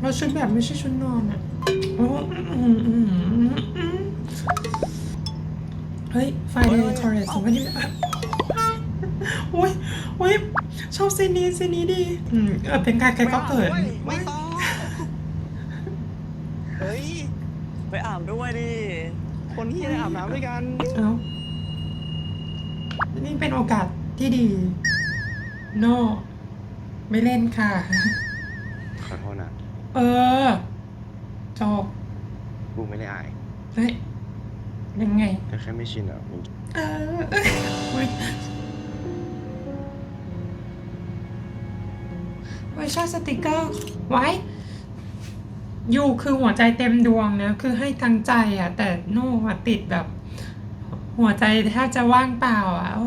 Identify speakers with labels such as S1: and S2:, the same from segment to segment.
S1: เราชุดแบบไม่ใช่ชุดนอนอะเฮ้ย ไฟเดย์คอร์เรสสองพันยี่สิบโอ้ยโอ้ยชอบซีนนี้ซีนีดี อืมเออเป็นการใครก็เกิด
S2: ไม่ต้อง เฮ้ย ไปอาบด้วยดิ คนที่ได้อาบน้ำด้วยกัน
S1: เอ้า นี่เป็นโอกาสที่ดี โน ไม่เล่นค่ะ
S3: ขอโทษนะ
S1: เออ จบ
S3: กูไม่ได้อาย
S1: เฮ้ยยังไง
S3: แต่แค่ไม่ชินอะมึง
S1: เออเอ้ยเฮ้ยไว้ชอบสติกเกอร์ไว้ อยู่คือหัวใจเต็มดวงนะ คือให้ทั้งใจอะ แต่โน่อะติดแบบ หัวใจแทบจะว่างเปล่าอะโอ้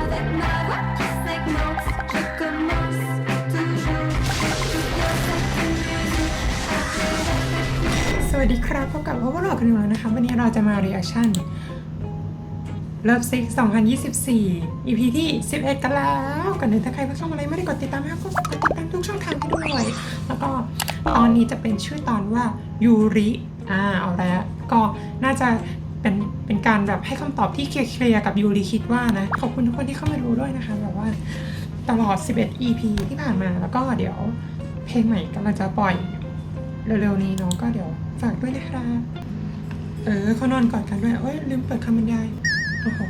S4: Avec
S1: วัสดีครับพบกับพวกเรากันอยู่แล้วนะคะ วันนี้เราจะมา reaction Love Sick 2024 EP ที่ 11 กันแล้วกันเลยถ้าใครเพิ่งเข้ามาเลยไม่ได้กดติดตามนะก็กดติดตามทุกช่องทางให้ด้วย แล้วก็ตอนนี้จะเป็นชื่อตอนว่ายูริอ่าเอาแล้วก็น่าจะเป็นเป็นการแบบให้คำตอบที่เคลียร์กับยูริคิดว่านะ ขอบคุณทุกคนที่เข้ามาดูด้วยนะคะแบบว่าตลอด 11 EP ที่ผ่านมาแล้วก็เดี๋ยวเพลงใหม่กำลังจะปล่อยเร็วๆนี้เนาะก็เดี๋ยว ฝากด้วยนะครับเออเขานอนกอดกันด้วยเอ้ยลืมเปิดคำบรรยายโอ้โห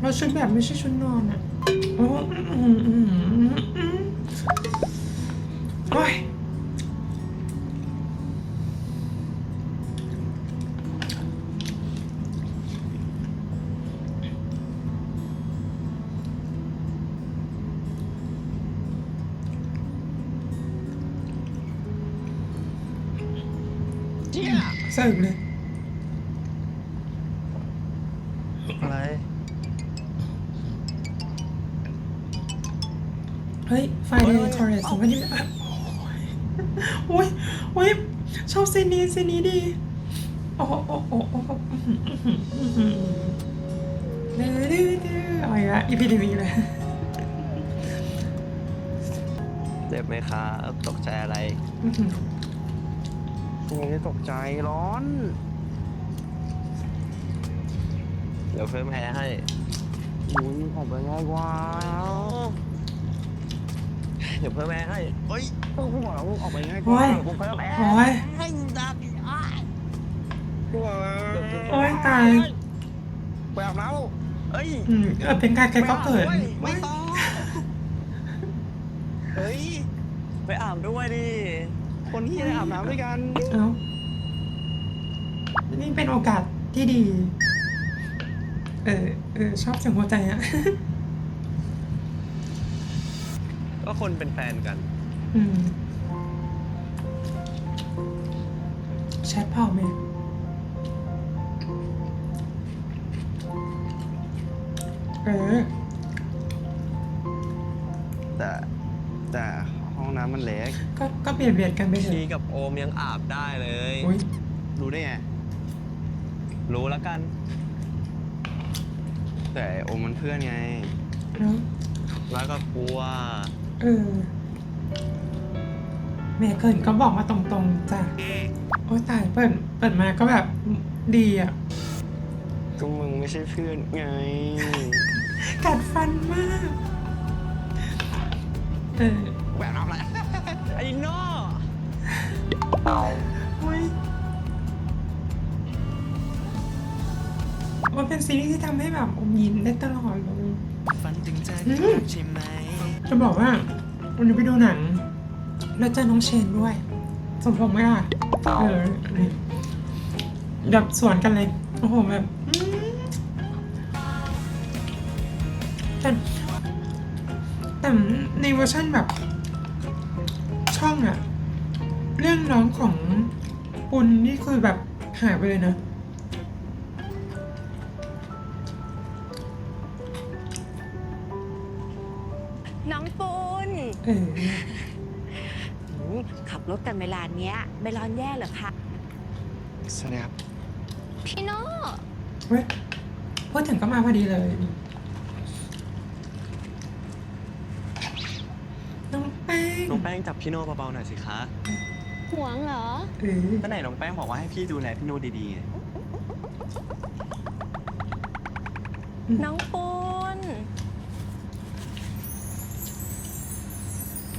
S1: เราชุดแบบไม่ใช่ชุดนอนอะโอ้ย
S2: อ
S1: บซีนนี้ซีนนี้ดีโอ้โอ้โอ้โหอื้อหืออื้อดื้อดื้อดอเอาอีกแล้วอีพีทีวีเลย
S2: เจ็บไหมครับตกใจอะไร
S1: อื้อหือ
S3: กูไม่ได้ตกใจร้อน
S2: เดี๋ยวเพิ่มแพ้ให้
S3: อุ้ยออกไปง่ายกว่า
S2: เดี๋ยวเพิ่มแพ้ให้เฮ้ย
S3: ก็กูบอกแล้วมึงออกไปง่ายกว่ายกูเพิ่มแอ
S1: โอ้ย
S2: ให้ดั
S3: บ ล้ว
S1: โอ้ยตาย
S3: ไปอาบน้
S2: เฮ้ย
S1: อืมเออเป็นการใครำก็เกิด
S2: ไม่ต้องเฮ้ยไปอาบด้วยดิ
S3: คนที่ได้อาบน้ำด้วยกัน
S1: เอ้านี่เป็นโอกาสที่ดี เออเออชอบเสียงหัวใจอะ
S2: ก็คนเป็นแฟนกัน
S1: อืมแชทพอไหม เออ
S3: แต่แต่ห้องน้ำมันเล็ก
S1: ก็ก็เบียดเบียดกันไปเถ
S2: ชี
S1: อะ
S2: กับโอมยังอาบได้เลย
S1: อุ้ย
S3: รู้ได้ไง
S2: รู้แล้วกัน
S3: แต่โอมมันเพื่อนไง
S1: เนาะ
S2: แล้วก็กลัว
S1: เออแม่เกินก็บอกมาตรงๆจ้ะโอ้ยตายเปิดเปิดมาก็แบบดีอะ
S3: ก็มึงไม่ใช่เพื่อนไง
S1: กัดฟันมาก เออ
S3: แหวนน้ำอะไร
S2: ไอ้โน่
S1: โอ้ยมันเป็นซีรีส์ที่ทำให้แบบอมยิ้มได้ตลอดเลย
S2: ฝันถึงจะ
S1: อืม
S2: ใช่ไหม
S1: จะบอกว่าวันนี้ไปดูหนัง แล้วเจอน้องเชนด้วย สมพงษ์ไหมล่ะเออนี่แบบสวนกันเลย โอ้โหแบบ เวอร์ชันแบบ ช่องอะเรื่องน้องของปุณนี่คือแบบหายไปเลยนะ
S5: น้องปูน
S1: เออ
S5: ขับรถกันเวลาเนี้ยไม่ร้อนแย่เหรอคะ
S3: สวัสดีครับ
S5: พี่โน่
S1: เว้ยพพูดถึงก็มาพอดีเลย น้องแป้ง
S2: น้องแป้ง จับพี่โน่เบาๆหน่อยสิคะ
S5: ห่วงเหรอ
S1: เออ
S2: ก็ไหนน้องแป้งบอกว่าให้พี่ดูแลพี่โน่ดีๆไง
S5: น้องปูน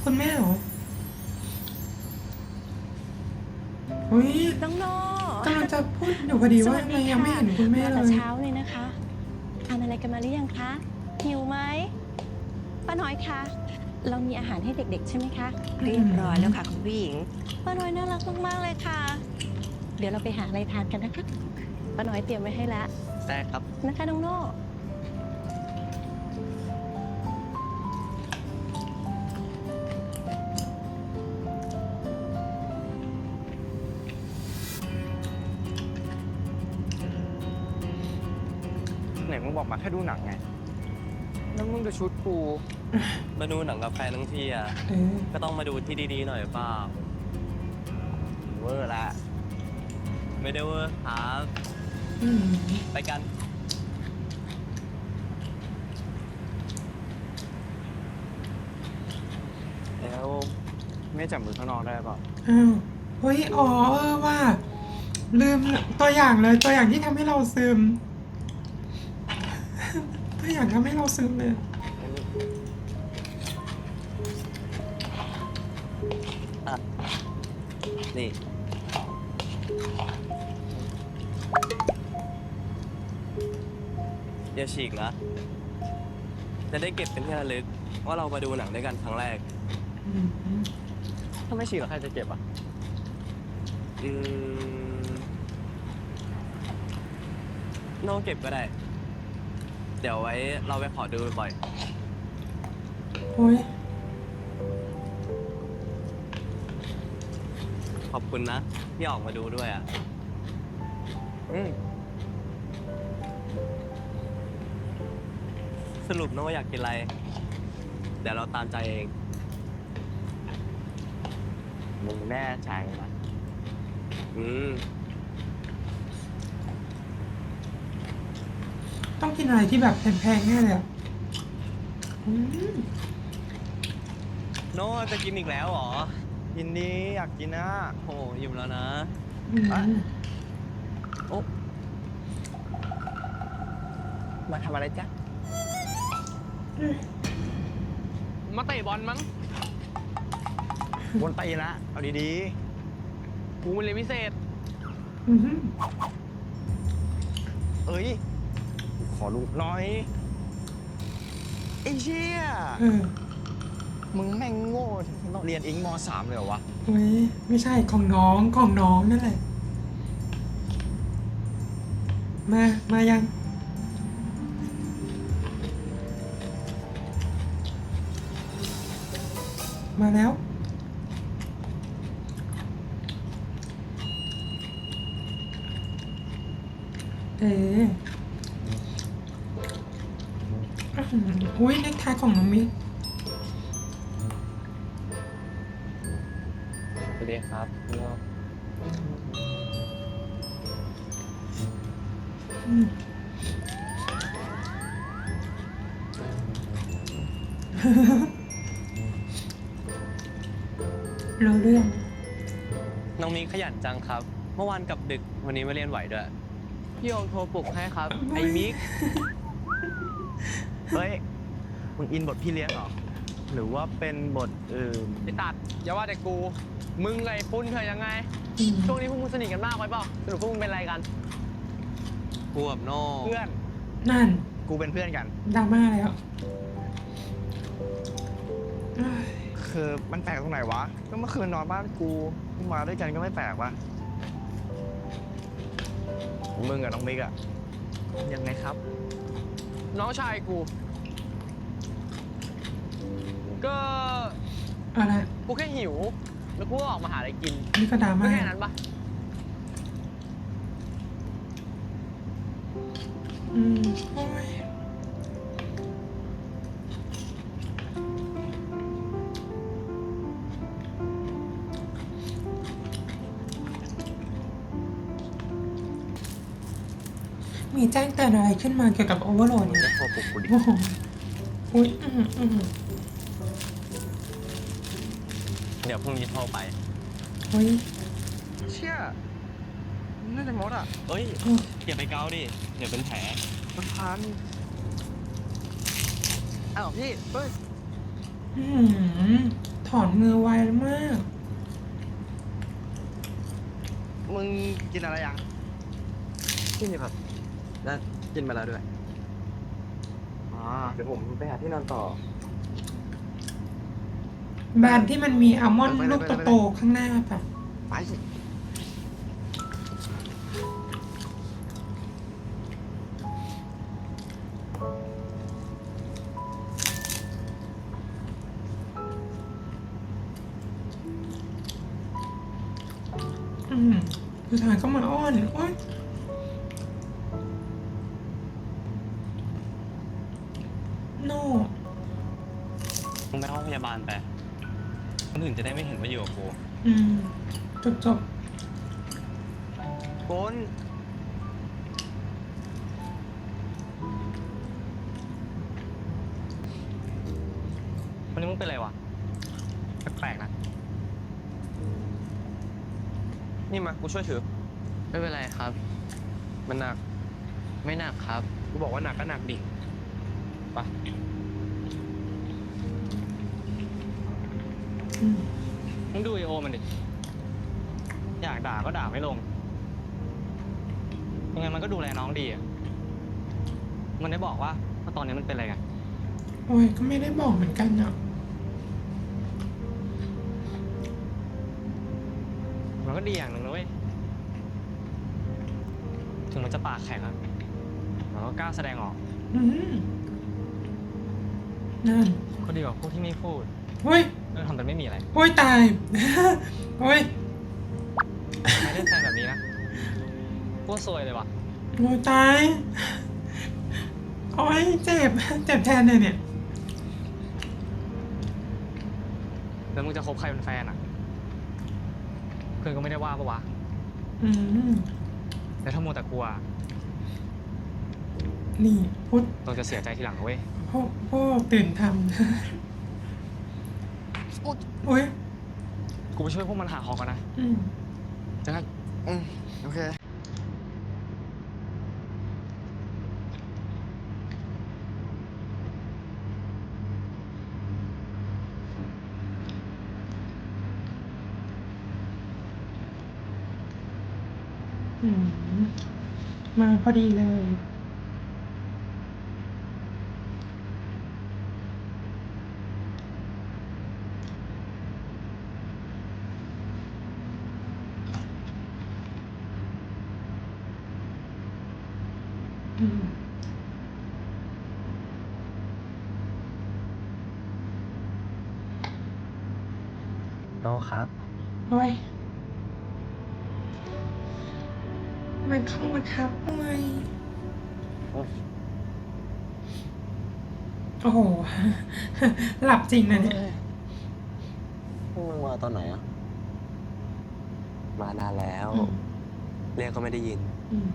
S1: คุณแม่เหรอเฮ้ย
S5: น้องโน
S1: กำลังจะพูดอยู่พอดีว่าทำไมยังไม่เห็นคุณแม่เล
S5: แต่
S1: ย
S5: เช้าเลยนะคะ ทานอะไรกันมาหรือยังคะ หิวไหมป้าน้อยคะ เรามีอาหารให้เด็กๆ ใช่ไหมคะ
S1: เรียบร้อยแล้วค่ะ
S5: คุณผู้หญิงป้าน้อยน่ารักมากๆเลยค่ะ เดี๋ยวเราไปหาอะไรทานกันนะคะป้าน้อยเตรียมไว้ให้แล้ว
S2: แต่ครับ
S5: นะคะน้องโน่
S3: ไหนมึงบอกมาแค่ดูหนังไง
S2: แล้วมึง ดูชุดกูมาดูหนังกับแฟนทั้งทีอะ
S1: เออ
S2: ก็ต้องมาดูที่ดีๆหน่อยเปล่า
S3: เวอร์ละ
S2: ไม่ได้เวอร์ครับ
S1: อืม
S2: ไปกัน
S3: แล้วไม่จับมือข้างนอกได้ป่ะ
S1: อ้าวเฮ้ยอ๋อเออว่า ลืมตัวอย่างเลย ตัวอย่างที่ทำให้เราซึม ตัวอย่างทำให้เราซึมเลย
S2: นี่อย่าฉีกนะจะได้เก็บเป็นที่ระลึก ว่าเรามาดูหนังด้วยกันครั้งแรก ถ้าไม่ฉีกแล้วใครจะเก็บอะ อืมน้องเก็บก็ได้ เดี๋ยวไว้เราไปขอดูบ่อย
S1: โอ้ย
S2: คุณนะ ที่ออกมาดูด้วยอะ อืมสรุปน้องว่าอยากกินอะไร เดี๋ยวเราตามใจเอง
S3: มึงแน่ใจนะ
S2: อืม
S1: ต้องกินอะไรที่แบบแพงๆแน่เลยอะอืม
S2: โน่จะกินอีกแล้วเหรอ
S3: กินดีอยากกินนะ
S2: โหอิ่มแล้วนะ
S1: อืม
S2: โอ้
S3: มาทำอะไรจ๊ะ
S2: มาเตะบอลมั้ง
S3: วนไปละเอาดี
S2: กูมันเรียนพิเศษ
S1: อืม
S3: ๆเอ้ย ขอลูกน้อยไอ้เชี่ย
S1: เออ
S3: มึงแม่งโง่ถึงต้องเรียนอิงมสามเลยเหรอวะ
S1: โอ้ยไม่ใช่ของน้องของน้องนั่นแหละ มามายัง มาแล้ว เอออื้อหืออุ้ยเน็กไทของน้องมิก
S2: ครับพี่โน่
S1: อืมรู้เรื่อง
S2: น้องมีขยันจังครับ เมื่อวานกลับดึกวันนี้มาเรียนไหวด้วย พี่โอมโทรปลุกให้ครับ ไอ้มิก
S3: เฮ้ยมึงอินบทพี่เลี้ยงเหรอ หรือว่าเป็นบทอื่น
S6: ไอ้ตัดอย่าว่าแต่กู มึงไงปุ้นเธอยังไง
S1: อืม
S6: ช่วงนี้พวกมึงสนิทกันมากไปเปล่าสรุปพวกมึงเป็นอะไรกัน
S2: กูกับโน่
S6: เพื่อน
S1: นั่น
S3: กูเป็นเพื่อนกัน
S1: ดราม่าแล้วเอ้ย
S3: คือมันแปลกตรงไหนวะ ก็เมื่อคืนนอนบ้านกูมึงมาด้วยกันก็ไม่แปลกวะมึงกับน้องมิกอะยังไงครับ
S6: น้องชายกู ก็
S1: เอาละ
S6: กูแค่หิว แล้วกูก็ออกมาหาอะไรกิน
S1: นี่ก็ดรา
S6: ก็
S1: ม่า
S6: แค่นั้นปะ
S1: อืมโอ้ยมมีแจ้งเตือนอะไรขึ้นมาเกี่ยวกับโอเวอร์โหลด
S3: มึงก็โทรปลุกกูดิ
S1: โอ้โหอุ้ยอืมอืม
S7: ยวพรุ่งนี้โทรไป
S1: อุ้ย
S3: เชี่ยน่าจะงดอะ
S7: เฮ้ยอย่าไปเกาดิเดี๋ยวเป็นแผล
S3: มันพันอ้าวพี่เฮ้ย
S1: อืมถอนมือไวมาก
S3: มึงกินอะไรยัง
S2: กินอยู่ครับ แล้วกินมาแล้วด้วย
S3: อ๋อ
S2: เดี๋ยวผมไปหาที่นอนต่อ
S1: แบรนด์ที่มันมีอัลมอนด์ลูกโตๆข้างหน้าแบบ
S3: ไป
S7: อยู่กับกู
S1: อืมจบจบ
S3: คน
S7: วันนี้มึงเป็นไรวะ แปลกๆนะ
S3: นี่มา กูช่วยถือ
S7: ไม่เป็นไรครับ
S3: มันหนัก
S7: ไม่หนักครับ
S3: กูบอกว่าหนักก็หนักดิไป
S1: อืม
S7: มึงดูไอโอมันดิ อยากด่าก็ด่าไม่ลง ยังไงมันก็ดูแลน้องดีอะมันได้บอกว่าว่าตอนนี้มันเป็นอะไรกัน
S1: โอ้ยก็ไม่ได้บอกเหมือนกันอะ
S7: มันก็ดีอย่างหนึ่งนะเว้ย ถึงมันจะปากแข็งอะมันก็กล้าแสดงออก
S1: อืมนั่น
S7: ก็ดีกว่าพวกที่ไม่พูด
S1: โอ้ย
S7: แล้วทำเป็นไม่มีอะไร
S1: โอ้ยตายโอ้ย
S7: ใครเล่นแฟนแบบนี้นะพวกซวยเลยว่ะ
S1: โอ้ยตายโอ้ยเจ็บ เจ็บแทนเลยเนี่ย
S7: แล้วมึงจะคบใครเป็นแฟนอะเพื่อนก็ไม่ได้ว่าปะวะ
S1: อืม
S7: แต่ถ้ามัวแต่กลัว
S1: นี่พุทธ
S7: เราจะเสียใจทีหลังนะเว้ย
S1: พ่อพ่อตื่นทำโอ้ย
S7: กูไปช่วยพวกมันหาของกันนะ
S1: อืม
S7: เจอกัน
S3: อืมโอเค
S1: อืมมาพอดีเลย อืม
S2: โนครับ
S1: โอ้ย มันเข้ามาทับทำไมโอ้โห หลับจริงนะเนี่ย
S2: มึงมาตอนไหนอะ
S7: มานานแล้ว
S1: อืม
S7: เรียกก็ไม่ได้ยิน
S1: อืม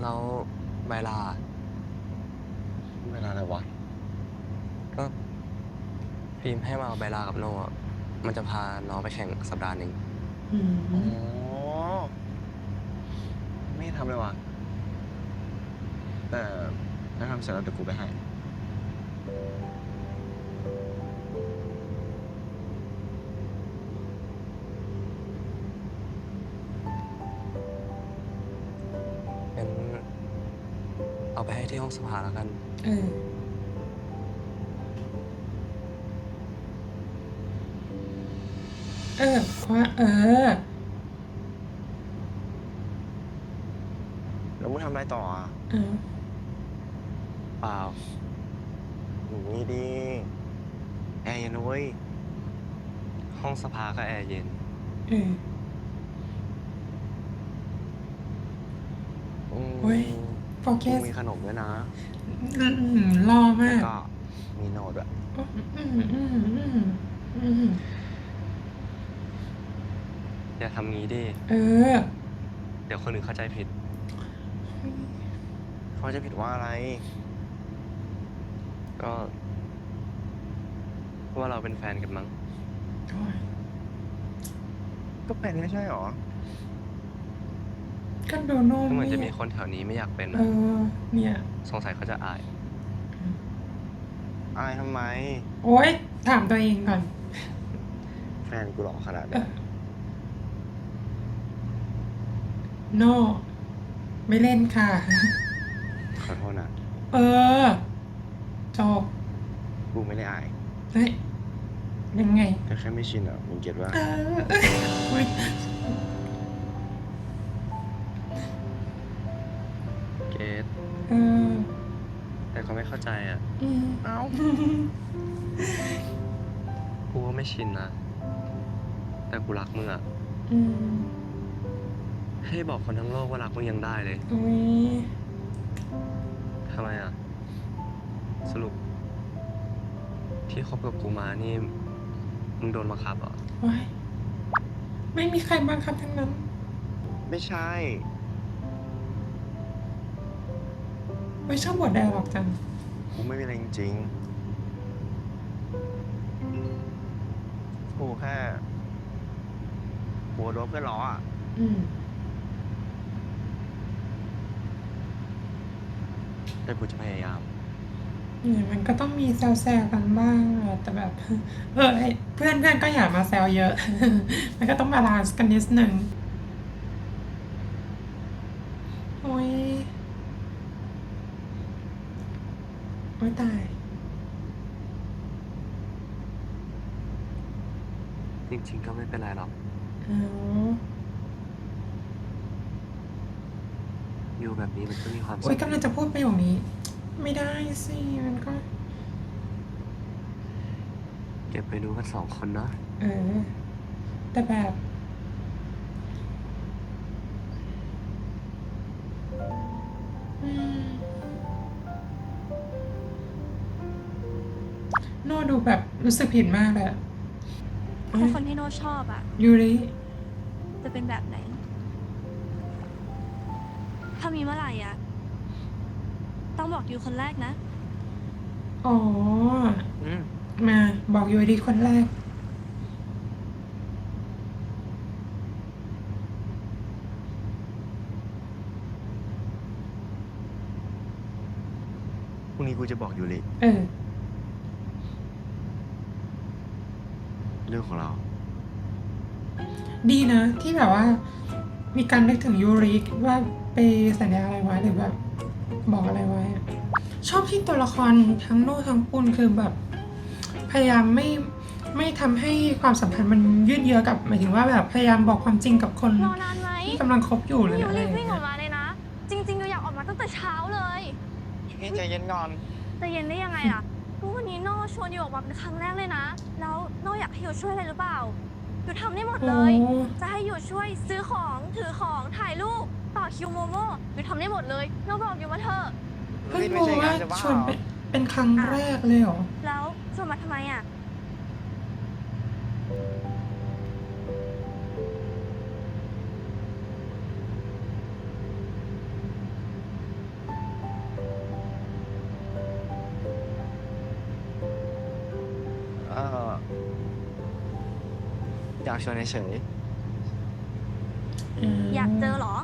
S7: แล้วใบลา
S2: เวลาอะไรวะ
S7: ก็พิมพ์ให้มาเอาใบลากับโน่อะมันจะพาน้องไปแข่งสัปดาห์หนึ่ง
S1: อืม
S2: อ๋อไม่ทำเลยวะแต่ถ้าทำเสร็จแล้วเดี๋ยวกูไปให้
S7: งั้นเอาไปให้ที่ห้องสภาแล้วกัน
S1: เออ เออเพราะเออ
S3: แล้วมึงทำอะไรต่ออะ
S1: เออ
S7: เปล่า
S3: หนูนี่ดีแอร์เย็นนะเว้ย
S7: ห้องสภาก็แอร์เย็น
S1: เออ
S3: อืม
S1: เฮ้ย โฟ
S3: มึ
S1: กั
S3: ง
S1: ส
S3: มีขนมด้วยนะ
S1: อืมรอมา
S3: แล้ว
S1: ก
S3: ก็มีโน้ตด้วย
S1: อืมอืมอืมอืม
S7: อ ย่าทำงี้ดิ
S1: เออ
S8: ดี๋ยวคนอื่นเข้าใจผิด
S3: เขาจะผิดว่าอะไร
S8: ก็ว่าเราเป็นแฟนกันมั้ง
S1: โอ้ย
S3: ก็เป็นไม่ใช่หรอ
S1: ก็ดูโน่
S8: ก็เหมือนจะมี
S1: ไค
S8: นแถวนี้ไม่อยากเป็น
S1: เอ
S8: อะ
S1: อ เนี่ย
S8: สงสัยเขาจะอาย
S3: อายทำไม
S1: โอ๊ย ถามตัวเองก่อน
S3: แฟนกูหล่อขนาด
S1: เอ
S3: นี้
S1: อ โน่ไม่เล่นค่ะ
S3: ขอโทษนะ
S1: เออ จบ
S3: กูไม่ได้อาย
S1: เฮ้ยยังไง
S3: แต่แค่ไม่ชินอะมึงเก็ตว่า
S1: เออเอ้ยอุ๊ย
S8: เกต
S1: เออ
S8: แต่เขาไม่เข้าใจอะ
S1: อืม
S3: เอ้า
S8: กูก็ไม่ชินนะ แต่กูรักมึงอะ
S1: อืม
S8: ให้บอกคนทั้งโลกว่ารักมึงยังได้เลย
S1: อุ้ย
S8: ทำไมอะ สรุป ที่คบกับกูมานี่ มึงโดนบังคับเหรอ
S1: ว้ายไม่มีใครบังคับทั้งนั้น
S3: ไม่ใช่
S1: ไม่ชอบบทไดอะล็อกจัง
S3: กูไม่มีอะไรจริงๆกูแค่หัวโดนเพื่อนล้ออะ
S1: อืม
S3: แต่กูจะพยายาม
S1: เนี่ยมันก็ต้องมีแซวๆกันบ้างอะแต่แบบ เออไอ้เพื่อนเพื่อนก็อย่ามาแซวเยอะ มันก็ต้องบาลานซ์กันนิดนึงโอ้ยโอ้ยตาย
S8: จริง ๆ ก็ไม่เป็นไรหรอก
S1: เอา
S8: อยู่แบบนี้มันก็มีความสุ
S1: โอ้ย
S8: ข
S1: กำลังจะพูดประโยคนี้ ไม่ได้สิมันก็
S8: เก็บไปดูกันสองคนเนาะ
S1: เออ แต่แบบ อืมโน่ดูแบบรู้สึกผิดมากเลยอะ
S9: ถ้าคนที่โนชอบอะ
S1: ยูริ
S9: จะเป็นแบบไหนถ้า มีเมื่อไหร่อะต้องบอกอยู่คนแรกนะ
S1: อ๋อ
S8: อืม
S1: มาบอกยูริคนแรก
S3: พรุ่งนี้กูจะบอกยูริ
S1: เออ
S3: เรื่องของเรา
S1: ดีนะ ที่แบบว่า มีการนึกถึงยูริว่าไปสัญญาอะไรไว้หรือแบบบอกอะไรไว้อะชอบที่ตัวละครทั้งโน่ทั้งปุนคือแบบ พยายามไม่ไม่ทำให้ความสัมพันธ์มันยืดเยื้อกับหมายถึงว่าแบบพยายามบอกความจริงกับคน
S9: รอนานไหม
S1: ที่กำลังคบอยู่หรือ
S9: อยู่
S1: อะไร
S9: รี
S1: อบย่าง
S9: วิ่งอ
S1: เงี้
S9: อยกมาเลยนะ จริงๆหนูอยากออกมาตั้งแต่เช้าเลย
S10: นี่ใจเย็นก่อน
S9: แต่เย็นได้ยังไงล่ะก็วันนี้โน่ชวนอยู่ออกมาเป็นครั้งแรกเลยนะ แล้วโน่อยากให้อยู่ช่วยอะไรหรือเปล่า อยู่ทำได้หมด
S1: โอ้
S9: เลยจะให้อยู่ช่วยซื้อของถือของถ่ายรูปต่อคิวโมโม่อยู่ทำได้หมดเลยโน่บอกอยู่มาเถอะ
S1: เพิ่ง
S10: ไม่
S1: รู้
S10: ใช่
S1: ว่างา
S10: นจะบ้า
S1: ชวน
S10: เหรอ
S1: เป็นเป็นครั้งแรกเลยเหรอ
S9: แล้วชวนมาทำไมอะ
S10: ชวนเฉย
S9: อยากเจอเหรอ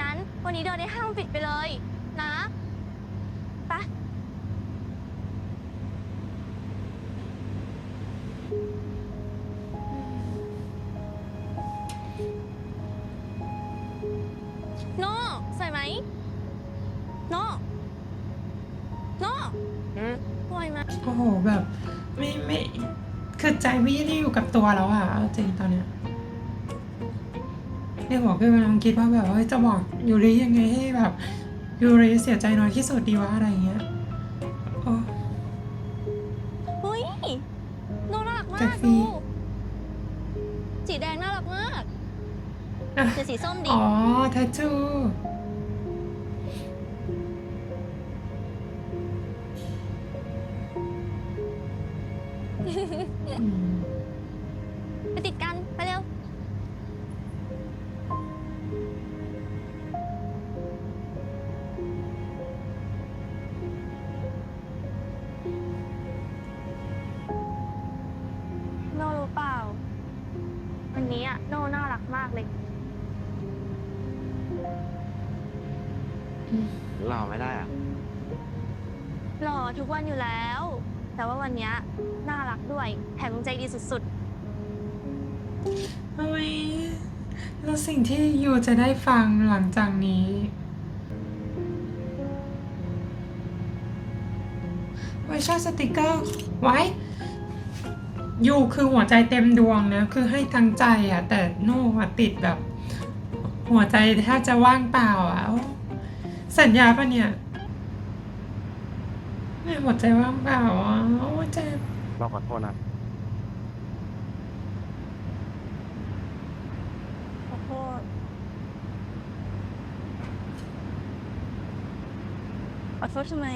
S9: งั้นวันนี้เดินในห้างปิดไปเลย ใจ
S1: ไม่ได้อยู่กับตัวแล้วอะเอาจริงตอนเนี้ยในหัวคือกำลังคิดว่าแบบว่าจะบอกยูริยังไงให้แบบยูริเสียใจน้อยที่สุดดีวะอะไรเงี้ยโอ้
S9: เฮ้ยโน่น่ารักมา
S1: แท็
S9: ก
S1: กซี่
S9: ดูสีแดงน่ารักมาก
S1: อะ
S9: หรือสีส้มดี
S1: อ๋อแททูอื
S9: รักด้วย แถมยังใจดีสุด
S1: เฮ้ยแล้วสิ่งที่ยูจะได้ฟังหลังจากนี้เวอร์ชันสติกเกอร์ไว้ยูคือหัวใจเต็มดวงนะ คือให้ทั้งใจอะแต่โน่อะติดแบบ หัวใจแทบจะว่างเปล่าอะสัญญาปะเนี่ยไม่หัวใจว่างเปล่าอะโอ้เจ็บ
S8: เราขอโทษนะ
S5: ๆขอโทษขอโทษทำไม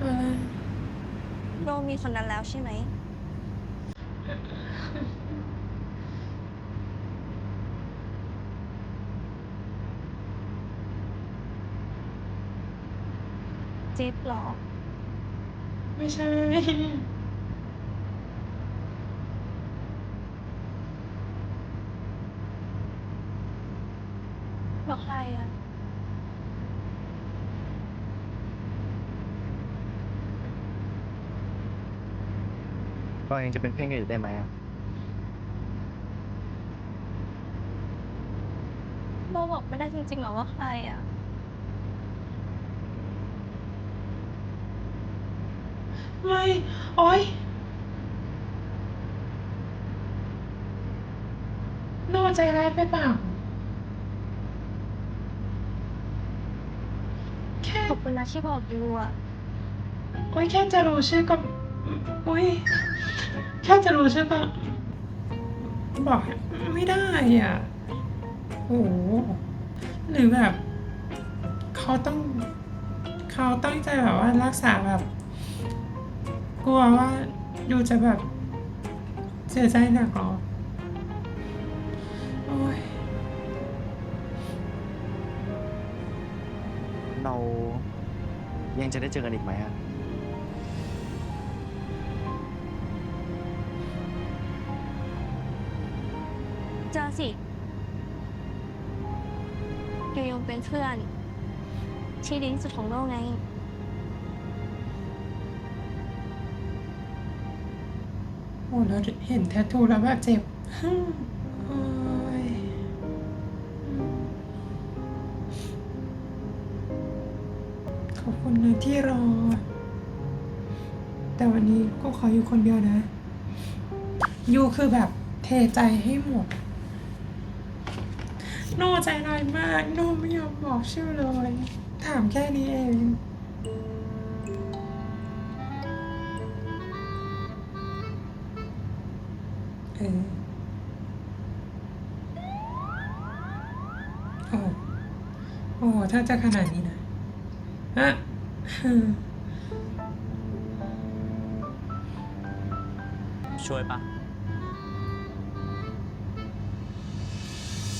S1: เออ
S5: โดมีคนนั้นแล้วใช่ไหม จิ๊บเหรอ
S1: ไม่ใช่
S5: บอกใครอะ
S8: ก็ยังจะเป็นเพื่อนกันอยู่ได้ไหมอะ
S5: โบบอกไม่ได้จริงๆหรอว่าใครอะ
S1: ไม่โอ๊ยโน่ใจร้ายไปเปล่า แค่
S5: ขอบคุณนะที่บอกยูอะ
S1: โอ๊ยแค่จะรู้ชื่อก็โอ๊ยแค่จะรู้ชื่อก็บอกไม่ได้อะโอ้โหหรือแบบ เขาต้อง เขาตั้งใจแบบว่ารักษาแบบ กลัวว่ายูจะแบบเสียใจหนักเหรอโอ้ย
S8: เรายังจะได้เจอกันอีกไหมอะ
S9: ๆเจอสิยูยังเป็นเพื่อน ที่ดีที่สุดของโลกไง
S1: โอ้แล้วเห็นแททูแล้วแบบเจ็บขอบคุณนะที่รอ แต่วันนี้ก็ขออยู่คนเดียวนะยูคือแบบเทใจให้หมด โน่ใจร้ายมาก โน่ไม่ยอมบอกชื่อเลย ถามแค่นี้เอง ถ้าจะขนาดนี้นะอะฮึม
S2: ช่วยปะ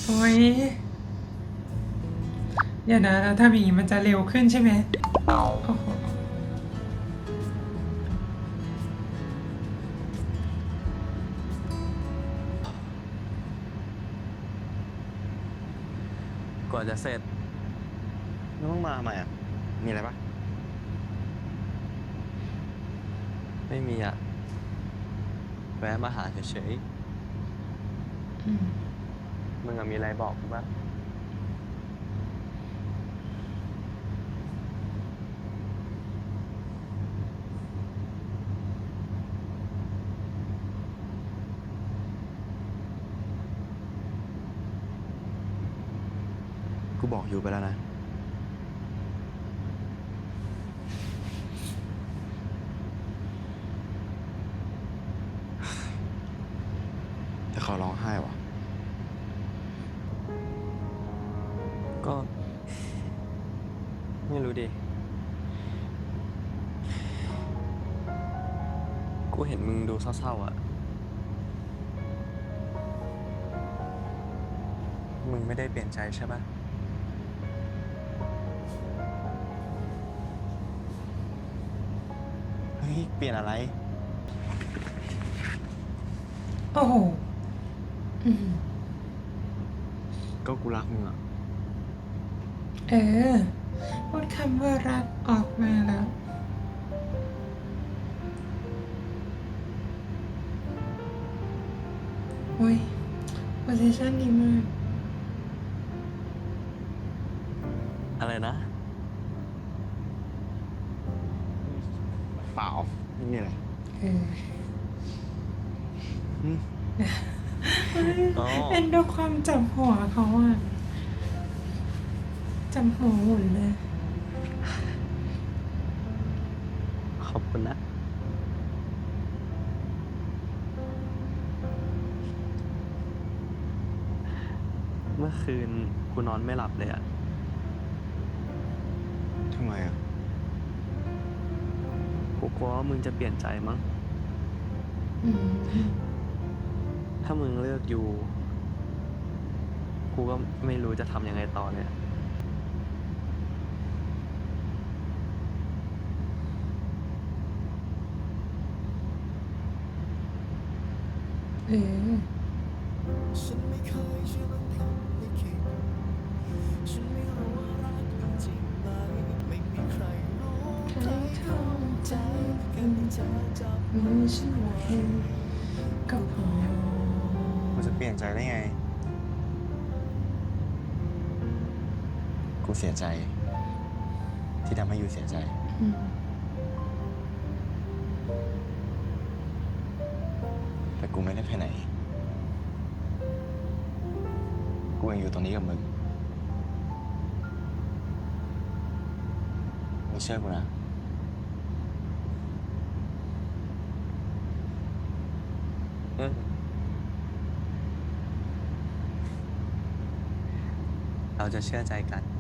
S1: โอ้ยเดี๋ยวนะแล้วถ้าอย่างนี้มันจะเร็วขึ้นใช่ไหมโอ้โห
S2: กว่าจะเสร็จ
S8: แล้วมึงมาทำไมอะมีอะไรปะ
S2: ไม่มีอะแวะมาหาเฉย
S1: อืม
S2: ๆ มึงอะมีอะไรบอกกูปะ
S8: กูบอกอยู่ไปแล้วนะ เศ
S2: ร้าๆอะมึงไม่ได้เปลี่ยนใจใช่ปะ
S8: เฮ้ย เปลี่ยนอะไร
S1: โอ้โหอืม
S3: ก็กูรักมึงอะ
S1: เออพูดคำว่ารักออกมาแล้ว อ้ยโพสิชันดีมาก
S8: อะไรนะ
S3: เปล่าไม่มีอะไร
S1: เออ
S3: อืม
S8: อ๋อ
S1: เป็นดูความจับหัวเขาอะจับหัวหมุนเลย
S8: ขอบคุณนะ มื่อคืนกูนอนไม่หลับเลยอะ
S3: ทำไมอะ
S8: กูกลัวว่ามึงจะเปลี่ยนใจมั้ง
S1: อืม
S8: ถ้ามึงเลือกอยู่ กูก็ไม่รู้จะทำยังไงต่อเนี่ย
S1: เออ
S11: กู
S1: เสี
S3: ยใจ ที่ทำให้ยูเสียใจ
S1: อืม
S3: แต่กูไม่ได้ไปไหน กูยังอยู่ตรงนี้กับมึงมึงเชื่อกูนะ
S8: อืมเราจะเชื่อใจกัน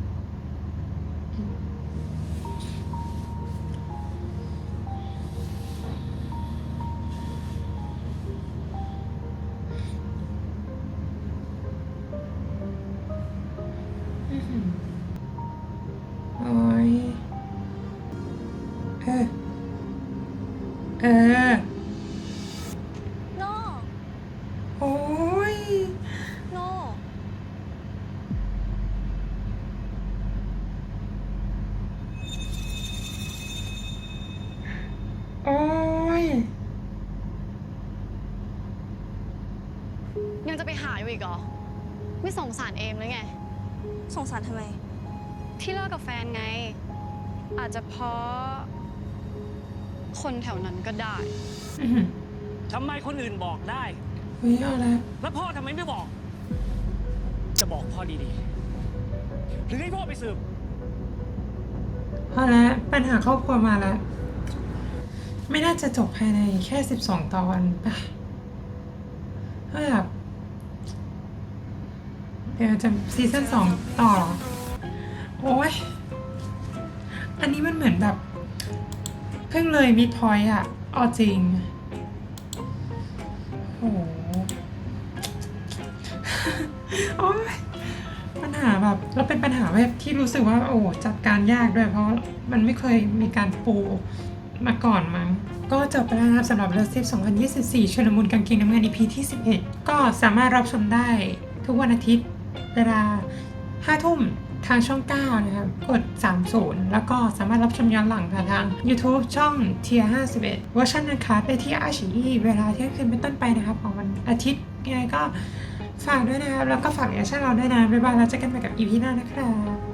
S1: เห
S12: รอ ไม่สงสารเอมเลยไง
S9: สงสารทำไม
S12: ที่เลิกกับแฟนไง อาจจะเพราะคนแถวนั้นก็ได้
S1: อื้อหือ
S13: ทำไมคนอื่นบอกได้
S1: เฮ้ยเอาละ
S13: แล้วพ่อทำไมไม่บอก จะบอกพ่อดีๆ หรือให้พ่อไปสืบ
S1: เอาละปัญหาครอบครัวมาแล้ว ไม่น่าจะจบภายในแค่สิบสองตอนปะแบบเดี๋ยวจะซีซั่นสองต่อ โอ้ย อันนี้มันเหมือนแบบ เพิ่งเลยมิดพอยต์อะเอาจริง โอ้โหโอ้ยปัญหาแบบเราเป็นปัญหาแบบที่รู้สึกว่าโอ้จัดการยากด้วยเพราะมันไม่เคยมีการปูมาก่อนมั้งก็จบไปแล้วนะครับสำหรับเลิฟซิฟ2024ชลมุนกางเกงน้ำเงิน EP ที่ 11 ก็สามารถรับชมได้ทุกวันอาทิตย์ เวลา 5 ทุ่มทางช่อง 9 นะครับ กด 30 แล้วก็สามารถรับชมย้อนหลังผ่านทาง YouTube ช่องเทีย51เวอร์ชันนะคะไปที่อาชีเวลาเที่ยงคืนเป็นต้นไปนะครับ ของวันอาทิตย์ยังไงก็ฝากด้วยนะครับ แล้วก็ฝากแอคชั่นเราด้วยนะ บ๊ายบาย แล้วเจอกันใหม่กับอีพีหน้านะครับ